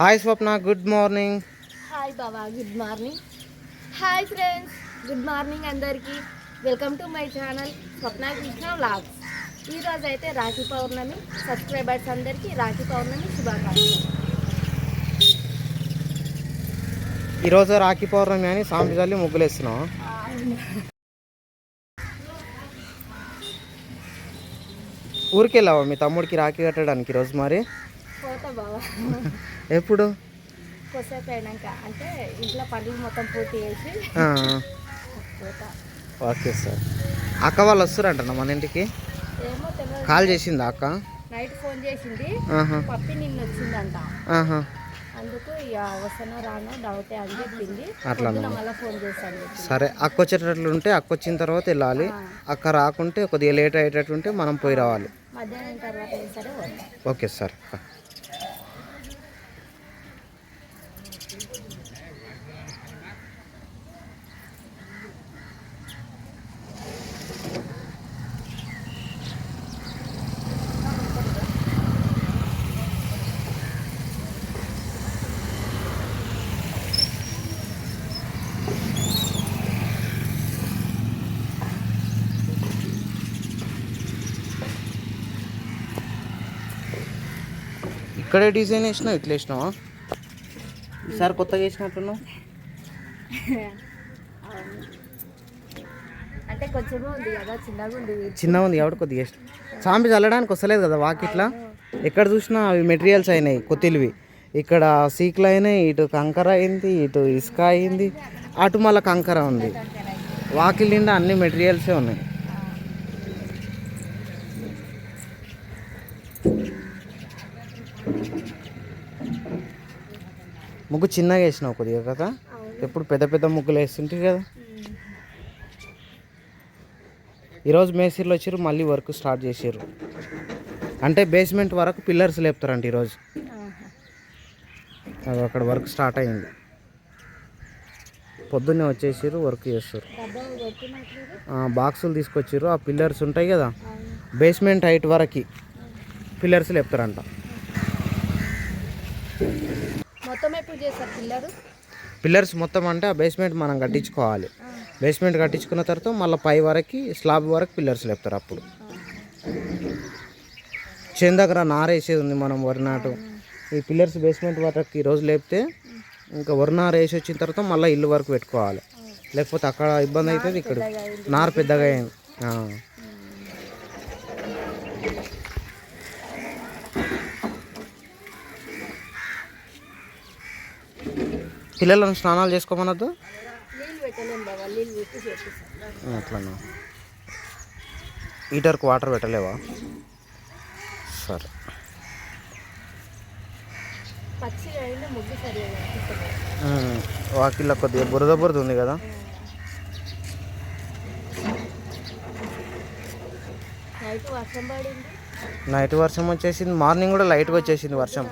Hi Swapna good morning hi బాబా good morning hi friends good morning అందరికీ. Welcome to my channel Swapna Krishna vlogs ఈరోజు అయితే రాఖీ పౌర్ణమి. Subscribers అందరికీ రాఖీ పౌర్ణమి శుభాకాంక్షలు. ఈరోజు రాఖీ పౌర్ణమి అని సాంపి చల్లి ముగ్గులు వేస్తున్నాం ఊరికి వెళ్ళావా మీ తమ్ముడికి రాఖీ కట్టడానికి ఈరోజు మరి? పోతా బాబా ఎప్పుడు? కొద్దిసేపు అయినాక అంటే ఇంట్లో పనులు మొత్తం పూర్తి చేసి పోతా ఓకే సార్. అక్క వాళ్ళు వస్తారంట మన ఇంటికి? ఏమో తెలియదు కాల్ చేసిందా అక్క? నైట్ ఫోన్ చేసింది. పప్పి నిన్న వచ్చిందంట. అందుకు ఇక వస్తానో రానో డౌటే అని చెప్పింది. మళ్ళీ ఫోన్ చేశాను. సరే అక్క వచ్చేటట్లు ఉంటే అక్క వచ్చిన తర్వాత వెళ్ళాలి. అక్క రాకుంటే కొద్దిగా లేట్ అయ్యేటట్టు ఉంటే మనం పోయి రావాలి. మధ్యాహ్నం తర్వాత సరే ఓకే సార్ ఇక్కడే డిజైన్ వేసినావు ఇట్లా వేసినావా? ఈసారి కొత్తగా వేసినట్టున్నావు. అంటే ఉంది కదా చిన్నగా ఉంది. చిన్నగా ఉంది కొద్దిగా వేసిన. సాంపి చల్లడానికి వస్తలేదు కదా వాకిట్లా ఎక్కడ చూసినా అవి మెటీరియల్స్ అయినాయి కొత్తిలివి. ఇక్కడ సీకులు అయినాయి ఇటు కంకర అయింది ఇటు ఇసుక అయింది అటు మళ్ళీ కంకర ఉంది. వాకిల్ నిండా అన్ని మెటీరియల్సే ఉన్నాయి. ముగ్గు చిన్నగా వేసినావు కొద్దిగా కదా? ఎప్పుడు పెద్ద పెద్ద ముగ్గులు వేస్తుంటే కదా? ఈరోజు మేస్త్రీలు వచ్చారు మళ్ళీ వర్క్ స్టార్ట్ చేసారు అంటే బేస్మెంట్ వరకు పిల్లర్స్ లేపుతారంట ఈరోజు అది అక్కడ వర్క్ స్టార్ట్ అయింది. పొద్దున్నే వచ్చేసారు వర్క్ చేస్తారు. బాక్సులు తీసుకొచ్చారు ఆ పిల్లర్స్ ఉంటాయి కదా? బేస్మెంట్ హైట్ వరకు పిల్లర్స్ లేపుతారంట. మొత్తం ఎప్పుడు చేస్తారు పిల్లలు? పిల్లర్స్ మొత్తం అంటే ఆ బేస్మెంట్ మనం కట్టించుకోవాలి. బేస్మెంట్ కట్టించుకున్న తర్వాత మళ్ళీ పై వరకు స్లాబ్ వరకు పిల్లర్స్ లేపుతారు అప్పుడు. చేను దగ్గర నారేసేది ఉంది మనం వరి నాటు ఈ పిల్లర్స్ బేస్మెంట్ వరకు ఈరోజు లేపితే ఇంకా వరి నార వేసి వచ్చిన తర్వాత మళ్ళీ ఇల్లు వరకు పెట్టుకోవాలి. లేకపోతే అక్కడ ఇబ్బంది అవుతుంది ఇక్కడ నార పెద్దగా అయింది. పిల్లలను స్నానాలు చేసుకోమనొద్దు? అట్లనా? హీటర్కి వాటర్ పెట్టలేవా? సరే. వాకిల్లో కొద్దిగా బురద బురద ఉంది కదా? నైట్ వర్షం వచ్చేసింది మార్నింగ్ కూడా లైట్గా వచ్చేసింది వర్షం.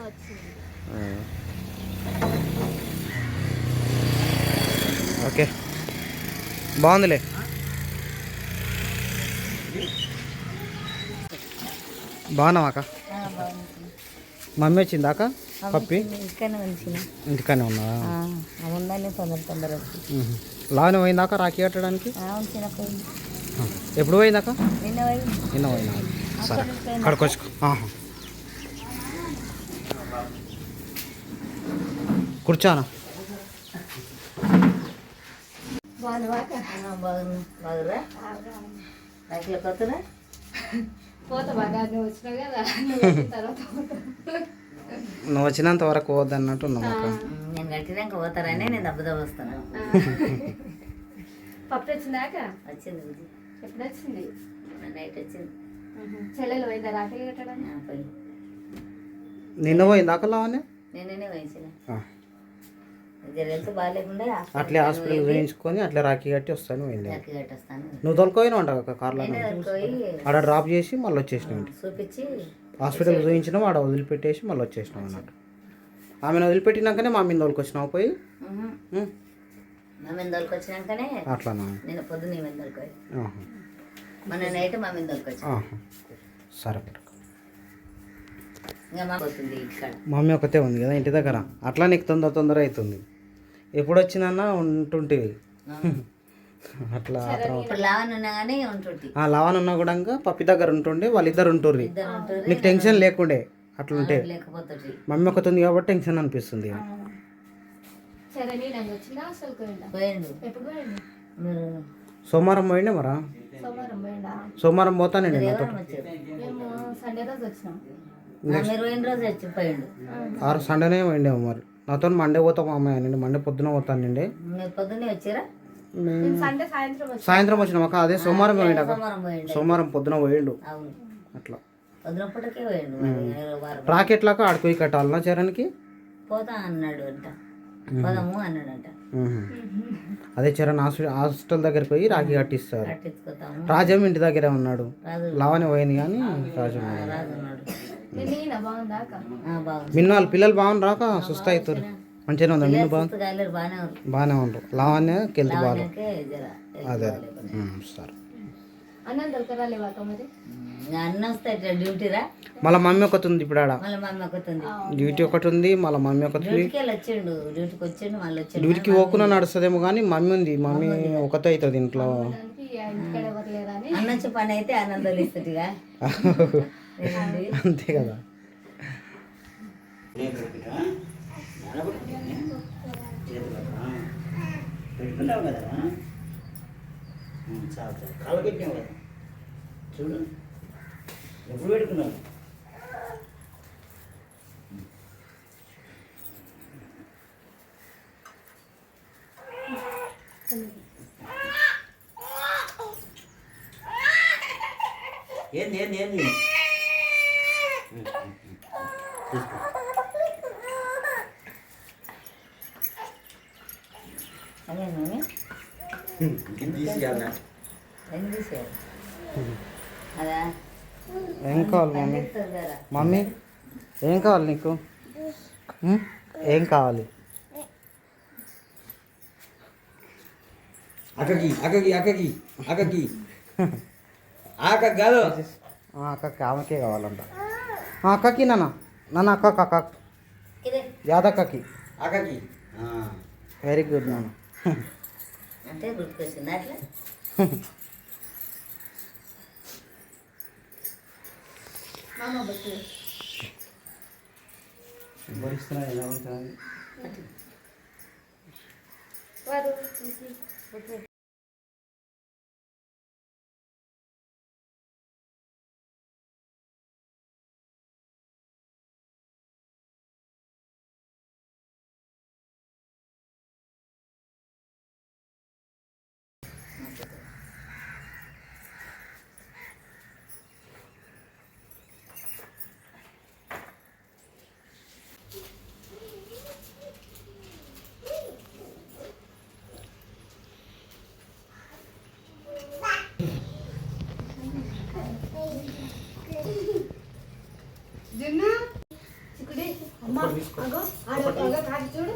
ఓకే. బాగుందిలే. బాగున్నావా అక్క? మమ్మీ వచ్చిందా అక్క? పప్పి? ఇంటికానే ఉన్నావా? ఉందని తొందర పోయిందాక రాఖీ కట్టడానికి. ఎప్పుడు పోయిందాక నిన్న పోయినా? సరే. ఆహా. కూర్చోనా? బాగురా నాకు కొత్తరా పోతా బాగా నువ్వు వచ్చినావు కదా నువ్వు వచ్చిన తర్వాత పోతా. నువ్వు వచ్చినంత వరకు ఉన్నావు అక్క నేను కట్టినాక పోతారని నేను దెబ్బతో వస్తాను. పప్పు వచ్చిందాక వచ్చింది ఎప్పుడు వచ్చింది నైట్ వచ్చింది. చెల్లెలు పోయిందా రాఖీ కట్టడానికి? నిన్న పోయిందాక లావనే నేనే వయసున ఆ. జరగలిసి బాగాలేకుండా అట్లే హాస్పిటల్ చూయించుకొని అట్లే రాఖీ కట్టి వస్తాను కట్టొస్తాను. నువ్వు తొలకపోయినావు అంట అక్క కార్లో ఆడ డ్రాప్ చేసి మళ్ళీ వచ్చేసినావు చూపించి హాస్పిటల్ చూయించినావు ఆడ వదిలిపెట్టేసి మళ్ళీ వచ్చేసినావు అన్నట్టు ఆమెను వదిలిపెట్టినాకనే మా మీద తోలుకొచ్చినావు పోయి? అట్లానా. సరే మమ్మీ ఒకతే ఉంది కదా ఇంటి దగ్గర. అట్లా నీకు తొందర తొందర అవుతుంది. ఎప్పుడు వచ్చిందన్నా ఉంటుంటివి. అట్లా లావన్ ఉన్నా కానీ ఉంటుంటి. ఆ లవన్ ఉన్నా కూడా ఇంకా పప్పి దగ్గర ఉంటుండే వాళ్ళిద్దరు ఉంటుర్రి. నీకు టెన్షన్ లేకుండే అట్లుంటే. మమ్మీ ఒకటి ఉంది కాబట్టి టెన్షన్ అనిపిస్తుంది. పోయిండు. పోయిండు? సోమవారం పోయిండే మరా? సోమవారం పోయిండా? పోతానండి నాతో పోయిండు. ఆరు సండేనే పోయిండేమో మరి. నాతో మండే పోతాం అమ్మాయి అండి మండే పొద్దున పోతానండి సాయంత్రం వచ్చినాం అక్క. అదే సోమవారం పోయిండు సోమవారం పొద్దున పోయిండు. అట్లా. రాకెట్లాక ఆడుకోయి కట్టాలనా చరణ్కి? పోతా అన్నాడు అంట. పోదాము అన్నాడంట. మ్మ్. అదే చరణ్ హాస్పిటల్ హాస్టల్ దగ్గరికి పోయి రాఖీ కట్టిస్తారు. రాజం ఇంటి దగ్గరే ఉన్నాడు. లావనే పోయింది కానీ రాజు మిన్న వాళ్ళ పిల్లలు బాగుంది రాక సుస్థ అవుతారు మంచిగానే ఉందా. మిన్ను బాగుంది బాగానే ఉంటారు లావణ్య కెళ్తే బాగా అదే సరే. మళ్ళీ మమ్మీ ఒకటి ఉంది ఇప్పుడు ఆడ. డ్యూటీ ఒకటి ఉంది మళ్ళీ మమ్మీ ఒకటి డ్యూటీకి పోకుండా నడుస్తుందేమో కానీ మమ్మీ ఉంది. మమ్మీ ఒకతే అవుతుంది ఇంట్లో. దానికి ఇంటికాడ ఎవరు లేరా అని అన్న వచ్చి పని అయితే ఆనందాలు ఇస్తుందిగా అంతే కదా పెట్టుకున్నావు కదా? చాలు చాలు. పెట్టినావు కదా? చూడు. ఎప్పుడు పెట్టుకున్నావు? ఏంది ఏంది ఏంది తీసుకో అదే మమ్మీ ఇది తీసేయాలా? ఏం కావాలి మమ్మీ? మమ్మీ ఏం కావాలి నీకు? ఏం కావాలి? అక్కకి అక్కకి అక్కకి అక్కకి. ఆక కాదు. ఆ, అక్కకి ఆమెకే కావాలంట. ఆ, అక్కకి నాన్న. నాన్న అక్క అక్క ఇదే. యాదక్కకి. అక్కకి వెరీ గుడ్ నాన్న. అంటే గుర్తుకొచ్చింది అట్లా? భరిస్తున్నా ఎలా ఉంటుంది కాకి చూడు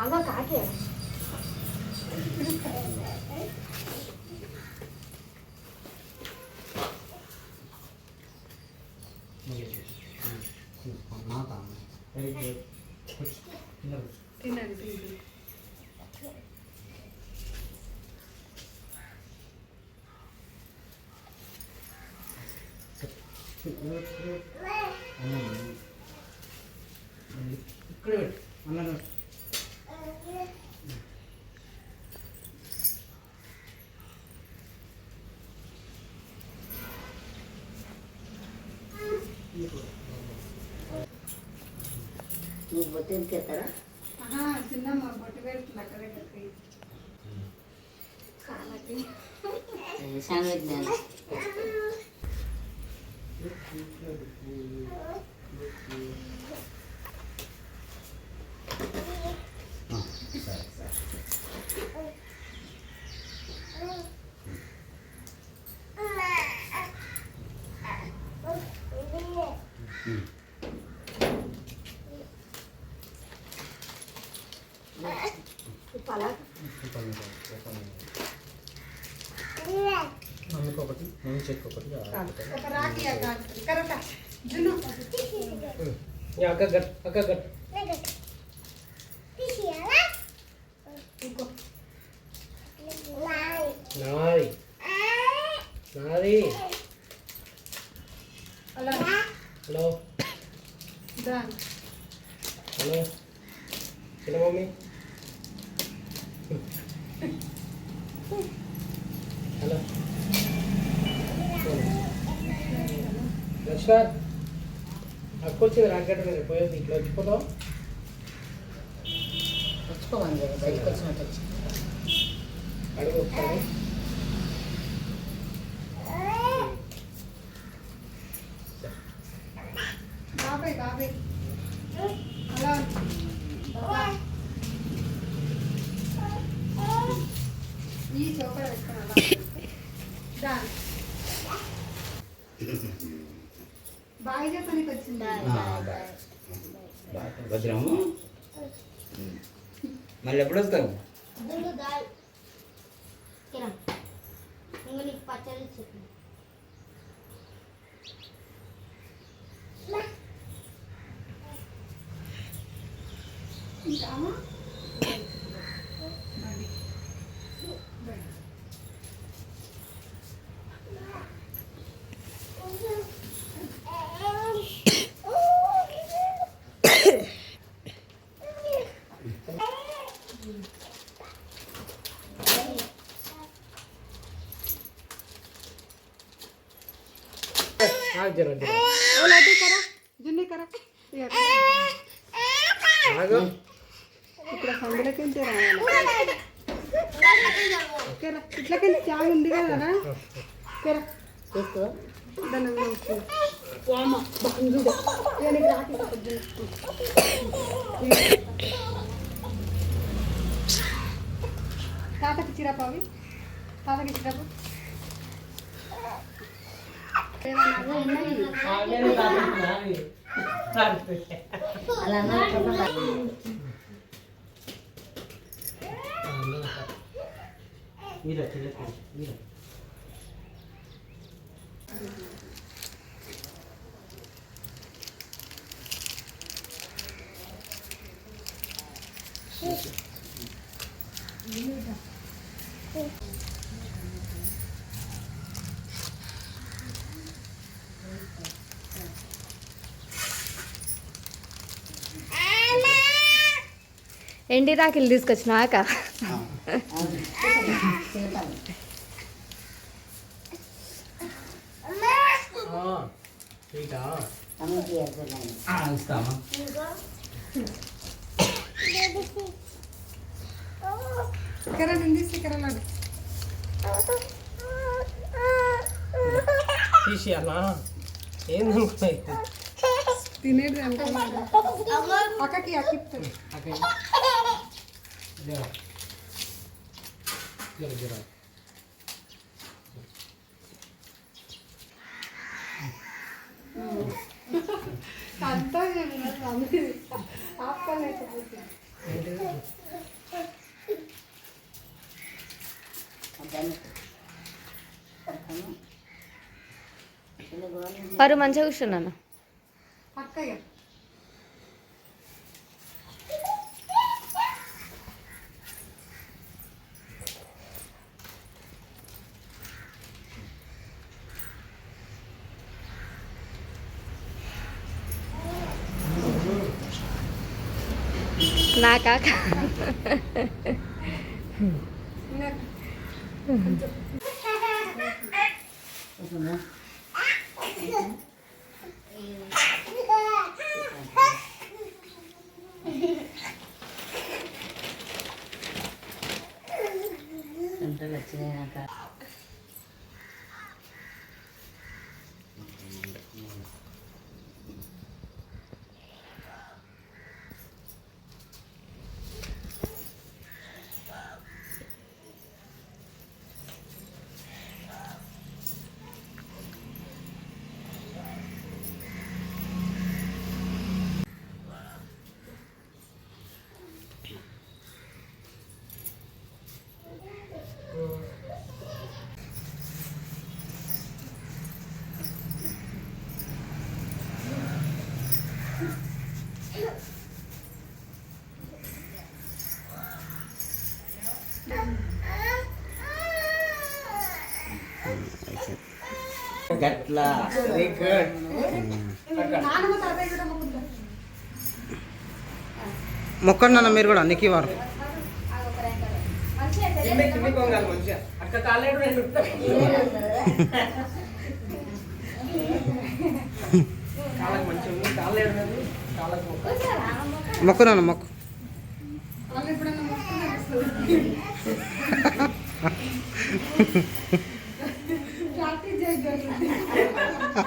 అగో కాకి వెరీ గుడ్ ఇక్కడ. పెట్టు అన్న బొట్టు ఎత్తారా శాండ్విచ్ నేను పలా మమ్మీకి ఒకటి మంచి చెక్క ఒకటి కావాలి. ఒక రాఖీ అక్క కరెక్టా జున్ను. యా, అక్క గట్ అక్క గట్ లక్ష్మణ్ అక్క వచ్చింది రాకెట్ నేను పోయేది ఇట్లా వచ్చిపోతావు వచ్చుకోమని కదా బయటకు వచ్చినట్టు వచ్చి. అడుగు ఒకసారి. ఈ చోకడ పెట్టుకున్నా దా బాగా చెప్పడానికి వచ్చింది భద్రము? మళ్ళీ ఎప్పుడు వస్తావు? ఇంకా ఇక ఆగు. ఇక్కడ సందులకెళ్తే రావాలి. కేరా ఇట్లకెళ్ళి చాలు ఉంది కదా కేరా తీసుకో దాన్ని బంధుడు ఇక నీకు రాఖీ కట్టొద్దు. తాతకి చిరాపు అవి తాతకి చిరాపు అలా అన్నట్టు మీరా ఎండి రాకిలు తీసుకొచ్చినాక ఇంకా తమ్ముడికి ఎదురు ఇస్తామా ఇక్కడ నుండి ఇక్కడ లడ్డు తీసేయాలా ఏందనుకున్నాయి తినేది అక్కకి అక్కిస్తుంది అంతా వారు మంచిగా కూర్చున్నాను. అక్కయ్య నాకా గంటలు అంటే వచ్చినాయి వెరీ మొక్కుతా. మొక్కండి అన్న మీరు కూడా నిక్కి వారు అక్క కాలేడు నేను కాళ్ళకి మంచిగా ఉంది. కాలేడు నేను కాళ్ళకి మొక్క. మొక్కు. నాన్న మొక్కు